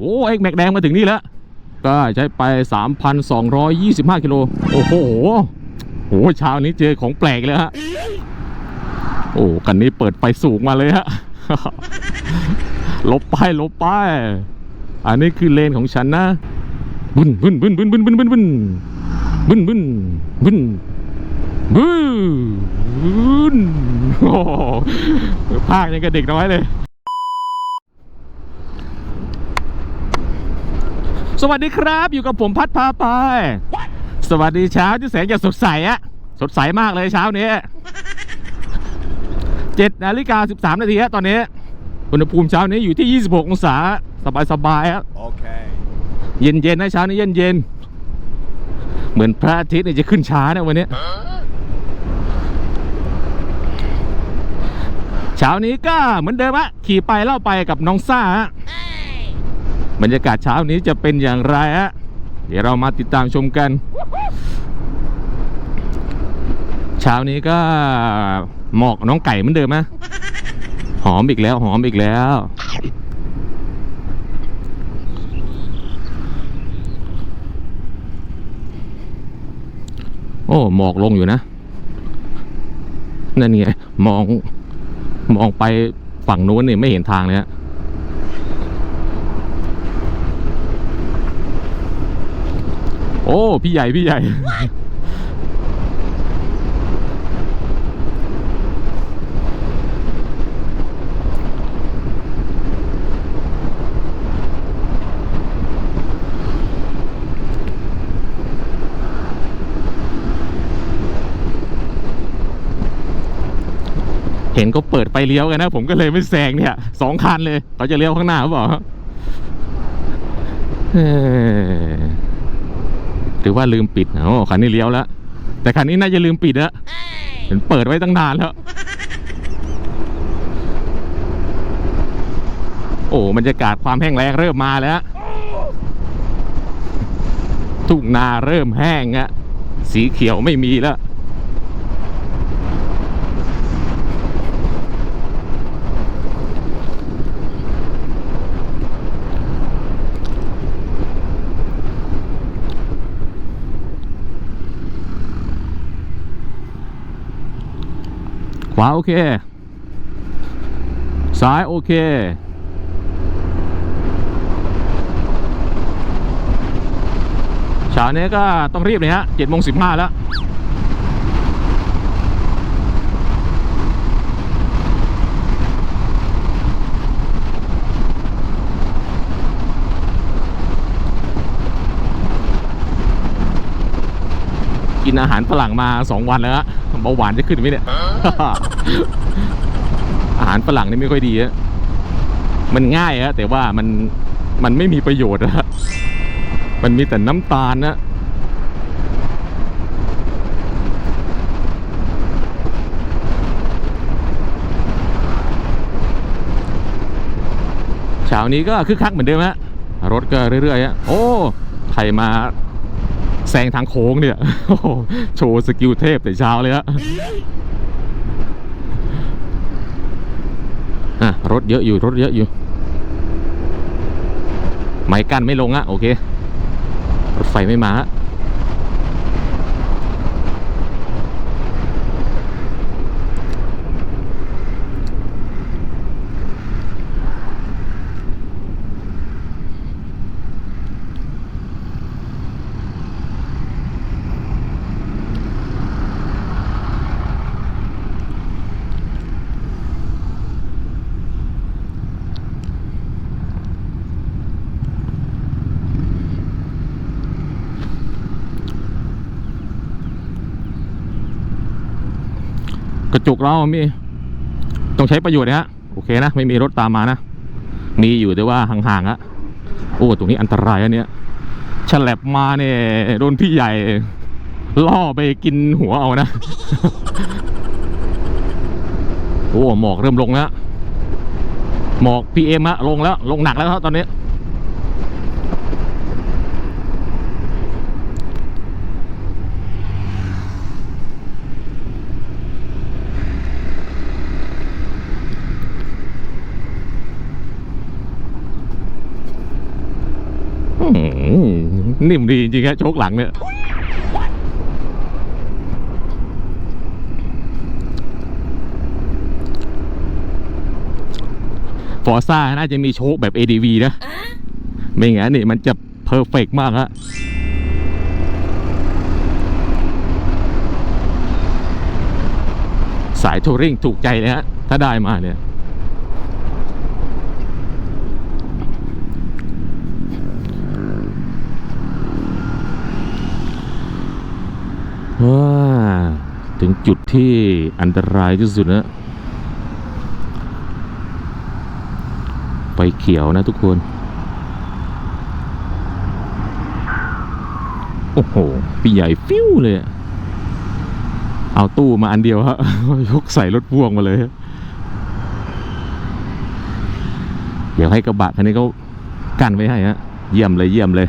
โอ้เอ็กแม็กแดงมาถึงนี่แล้ว ก็ใช้ไป 3,225 กิโล โอ้โหโอ้เช้านี้เจอของแปลกเลยฮะ โอ้กันนี้เปิดไฟสูงมาเลยฮะ ลบไปลบไปอันนี้คือเลนของฉันนะบึ้นบึ้นบึ้นบึ้นบึ้นบึ้นบึ้นบึ้นบึ้นบึ้นบึ้นบึ้นโอ้โหภาคยังกับเด็กน้อยเลย สวัสดีครับ อยู่กับผมพัดพาไป สวัสดีเช้าที่แสนจะสดใสอะสดใสมากเลยเช้านี้เจ็ดนาฬิกาสิบสามนาทีฮะตอนนี้ อุณหภูมิเช้านี้อยู่ที่26องศา สบายๆครับ Okay. เย็นๆนะเช้านี้เย็นๆเหมือนพระอาทิตย์เนี่ยจะขึ้นช้านะวันนี้เช้านี้ก็เหมือนเดิมอะขี่ไปเล่าไปกับน้องซ่าฮะ บรรยากาศเช้านี้จะเป็นอย่างไรฮะเดี๋ยวเรามาติดตามชมกัน เช้านี้ก็หมอกน้องไก่เหมือนเดิมนะหอมอีกแล้ว หอมอีกแล้ว โอ้หมอกลงอยู่นะ นั่นไงมองมองไปฝั่งนู้นนี่ไม่เห็นทางเลยฮะ โอ้ พี่ใหญ่ พี่ใหญ่ เห็นก็เปิดไฟเลี้ยวกันนะ ผมก็เลยไม่แซงเนี่ยสองคันเลย เขาจะเลี้ยวข้างหน้าหรือเปล่าเอ่อ หรือว่าลืมปิดอ๋อคันนี้เลี้ยวแล้ว แต่คันนี้น่าจะลืมปิดแล้วเห็นเปิดไว้ตั้งนานแล้ว โอ้บรรยากาศความแห้งแล้งเริ่มมาแล้วทุ่งนาเริ่มแห้งอะสีเขียวไม่มีแล้ว วาโอเค ซ้ายโอเค เช้านี้ก็ต้องรีบเลยฮะเจ็ดโมงสิบห้าแล้วกินอาหารฝรั่งมาสองวันแล้ว เบาหวานจะขึ้นไหมเนี่ย อาหารฝรั่งนี่ไม่ค่อยดีอะมันง่ายฮะแต่ว่ามันมันไม่มีประโยชน์อะมันมีแต่น้ำตาลนะเช้านี้ก็คึกคักเหมือนเดิมฮะรถก็เรื่อยๆฮะโอ้ใครมา แซงทางโค้งเนี่ยโชว์สกิลเทพแต่เช้าเลยฮะอะรถเยอะอยู่รถเยอะอยู่ ไม้กั้นไม่ลงอะโอเค รถไฟไม่มาฮะ กระจุกเรามีต้องใช้ประโยชน์นะฮะโอเคนะไม่มีรถตามมานะมีอยู่แต่ว่าห่างๆอะโอ้ตรงนี้อันตรายอันเนี้ยฉลับมาเนี่ยโดนพี่ใหญ่ล่อไปกินหัวเอานะ โอ้หมอกเริ่มลงแล้วหมอกพีเอ็มะลงแล้วลงหนักแล้วครับตอนนี้ อ นิ่มดีจริงๆฮะโชคหลังเนี่ยฟอร์ซ่าน่าจะมีโชคแบบ ADV นะ ไม่งั้นนี่มันจะเพอร์เฟกมากฮะสายทัวริงถูกใจเลยฮะ ถ้าได้มาเนี่ย ถึงจุดที่อันตรายที่สุดนะไฟเขียวนะทุกคน โอ้โหปีใหญ่ฟิวเลย เอาตู้มาอันเดียวฮะยกใส่รถพ่วงมาเลย เดี๋ยวให้กระบะคันนี้เขากั้นไว้ให้ฮะ เยี่ยมเลยเยี่ยมเลย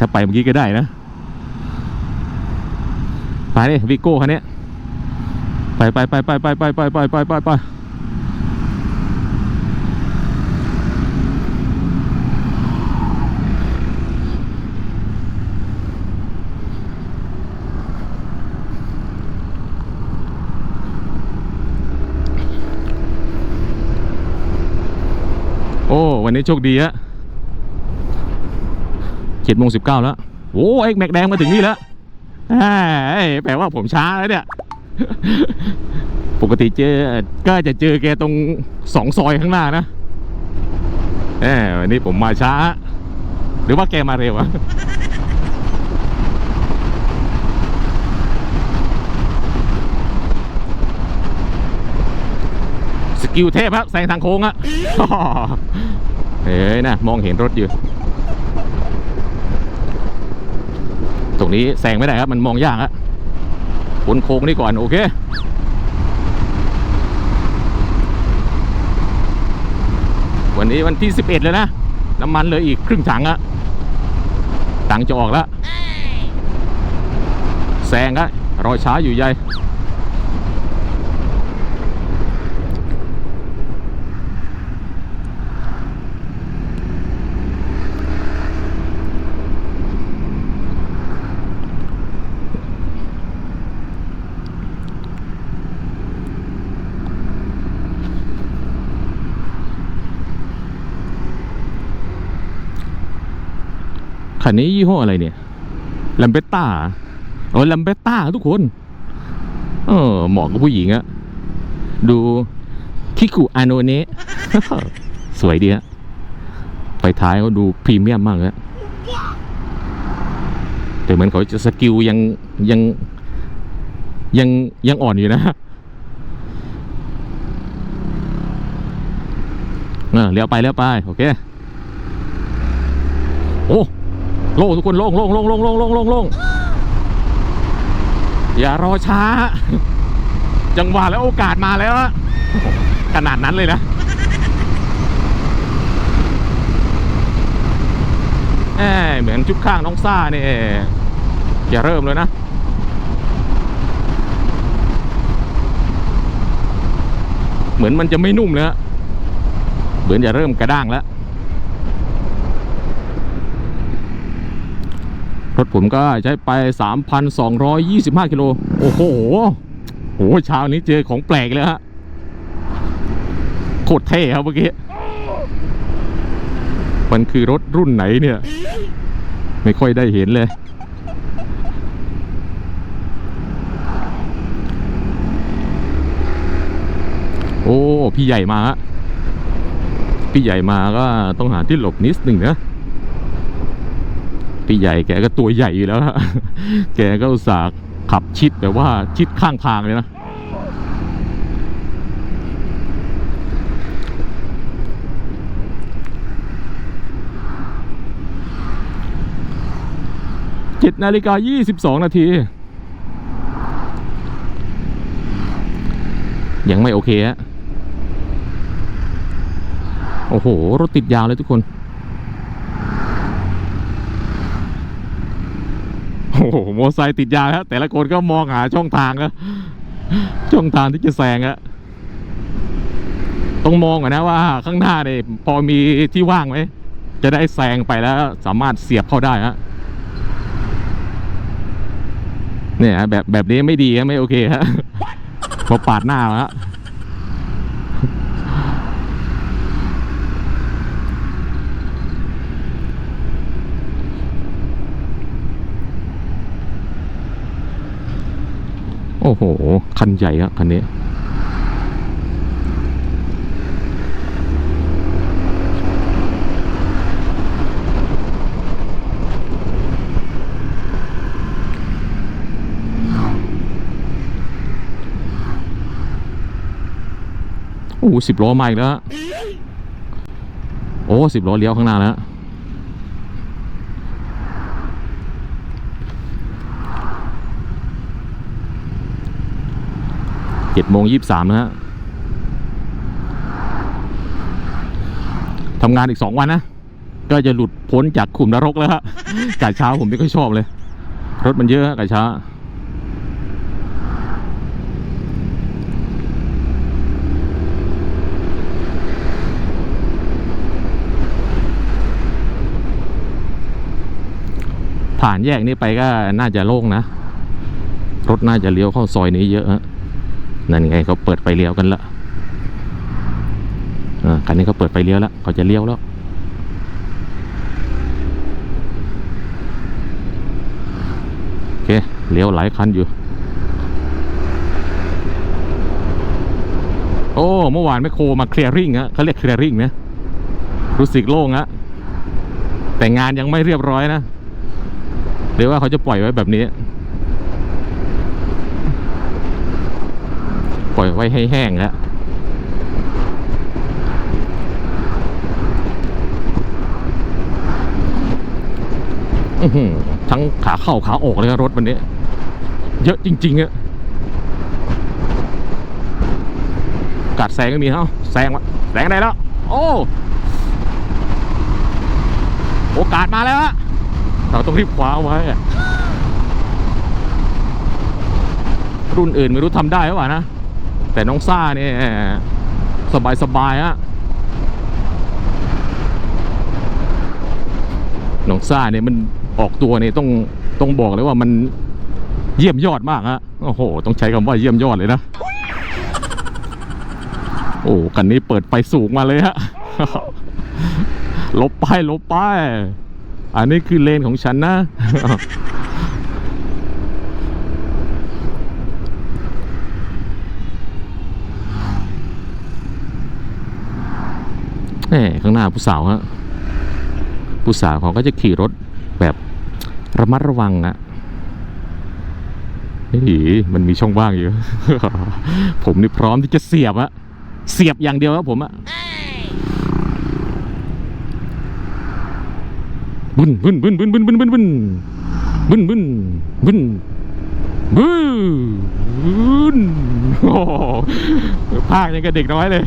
ถ้าไปเมื่อกี้ก็ได้นะไปดิวิโก้คันนี้ไปไปไปไปไปไปไปไปไปไปไปโอ้ วันนี้โชคดีฮะ จ็ดโมงสิบเก้าแล้วโอ้เอ็กแม็กแดงมาถึงนี่แล้วแปลว่าผมช้าแล้วเนี่ย ปกติเจอก็จะเจอแกตรงสองซอยข้างหน้านะเอ้ยวันนี้ผมมาช้า หรือว่าแกมาเร็วอะสกิลเทพครับแซงทางโค้งอะเฮ้ยนะ มองเห็นรถอยู่ รงนี้แซงไม่ได้ครับ มันมองยากฮะบนโค้งนี่ก่อน โอเควันนี้วันที่ 11 เลยนะ น้ำมันเหลยอีกครึ่งถังอะตังค์จะออกแล้ว แซงครับรอช้าอยู่ใหญ่ คันนี้ยี่ห้ออะไรเนี่ยลัมเบต้าโอ้ลัมเบต้าทุกคน เออเหมาะกับผู้หญิงอะดูคิคุอาโนเนะสวยดีฮะไฟท้ายเขาดูพรีเมียมมากเลยแต่เหมือนเขาจะสกิลยังยังยังยังอ่อนอยู่นะเออเลี้ยวไปเลี้ยวไป โอเค โอ้ โล่งทุกคนโล่งโล่งโล่งโล่งโล่งโล่งโล่งโล่งอย่ารอช้า จังหวะแล้วโอกาสมาแล้วขนาดนั้นเลยนะแหมเหมือนชุดข้างน้องซ่าเนี่ยอย่าเริ่มเลยนะเหมือนมันจะไม่นุ่มเลยฮะเหมือนจะเริ่มกระด้างแล้ว รถผมก็ใช้ไป 3,225 กิโล โอ้โหโหเช้านี้เจอของแปลกเลยฮะ โคตรเท่ครับเมื่อกี้ มันคือรถรุ่นไหนเนี่ย ไม่ค่อยได้เห็นเลย โอ้ พี่ใหญ่มาฮะ พี่ใหญ่มาก็ต้องหาที่หลบนิดหนึ่งนะ พี่ใหญ่แกก็ตัวใหญ่อยู่แล้วฮะแกก็อุตส่าห์ขับชิดแบบว่าชิดข้างทางเลยนะเจ็ดนาฬิกายี่สิบสองนาที ยังไม่โอเคฮะโอ้โห รถติดยาวเลยทุกคน โหโมอไซค์ติดยางครับแต่ละคนก็มองหาช่องทางนะช่องทางที่จะแซงอะต้องมองก่อนนะว่าข้างหน้าเนี่ยพอมีที่ว่างไหมจะได้แซงไปแล้วสามารถเสียบเข้าได้ฮะเนี่ยฮะแบบแบบนี้ไม่ดีฮะไม่โอเคฮะพอปาดหน้าฮะ อ้โห คันใหญ่อะคันนี้โอ้สิบล้อมาอีกแล้ว โอ้สิบล้อเลี้ยวข้างหน้าแล้ว จ็ดโมงยี่สามนะฮะทำงานอีกสองวันนะ ก็จะหลุดพ้นจากขุมนรกแล้วฮะกะเช้าผมไม่ค่อยชอบเลย รถมันเยอะฮะกะเช้าผ่านแยกนี้ไปก็น่าจะโล่งนะ รถน่าจะเลี้ยวเข้าซอยนี้เยอะฮะ นั่นไงเขาเปิดไฟเลี้ยวกันละอ่าคันนี้เขาเปิดไฟเลี้ยวแล้วเขาจะเลี้ยวแล้วโอเคเลี้ยวหลายคันอยู่ โอ้ เมื่อวานแมคโครมาเคลียร์ริงฮะเขาเรียกเคลียร์ริงนะรู้สึกโล่งฮะแต่งานยังไม่เรียบร้อยนะหรือว่าเขาจะปล่อยไว้แบบนี้ ปล่ อยไว้ให้แห้งแล้วทั้งขาเข้าขาออกเลยครับรถวันนี้ เยอะจริงๆอะกัดแซงก็มีเอ้าแซงวะแซงได้แล้ว โอ้โอกาสมาแล้วฮะเราต้องรีบคว้าเอาไว้รุ่นอื่นไม่รู้ทำได้หรือเปล่านะ แต่น้องซ่าเนี่ยสบายสบายๆฮะน้องซ่าเนี่ยมันออกตัวเนี่ยต้องต้องบอกเลยว่ามันเยี่ยมยอดมากฮะโอ้โห ต้องใช้คำว่าเยี่ยมยอดเลยนะ โอ้กันนี้เปิดไฟสูงมาเลยฮะลบไปลบไป อันนี้คือเลนของฉันนะ แหมข้างหน้าผู้สาวฮะผู้สาวเขาก็จะขี่รถแบบระมัดระวังอะเฮ้ยมันมีช่องว่างอยู่ ผมนี่พร้อมที่จะเสียบอะเสียบอย่างเดียวครับผมอะบึนบึนบึนบึนบึนบึนบึนบึนบึนบึนบึนบึนโอ้โหภาคยังกับเด็กน้อยเลย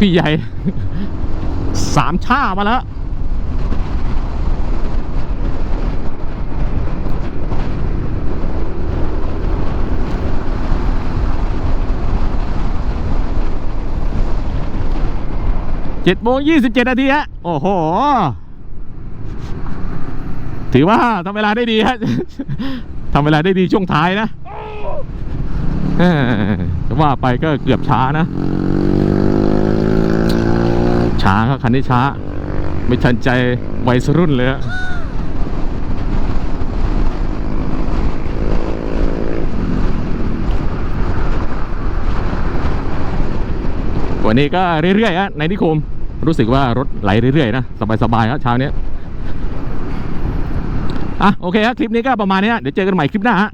พี่ใหญ่ สามชามาแล้ว เจ็ดโมงยี่สิบเจ็ดนาทีฮะ โอ้โห ถือว่าทำเวลาได้ดีฮะทำเวลาได้ดีช่วงท้ายนะจะว่าไปก็เกือบช้านะ ช้าครับคันนี้ช้า ไม่ทันใจวัยรุ่นเลยฮะวันนี้ก็เรื่อยๆฮะในนิคมรู้สึกว่ารถไหลเรื่อยๆนะสบายๆครับเช้านี้อะโอเคครับคลิปนี้ก็ประมาณนี้ฮะเดี๋ยวเจอกันใหม่คลิปหน้าฮะ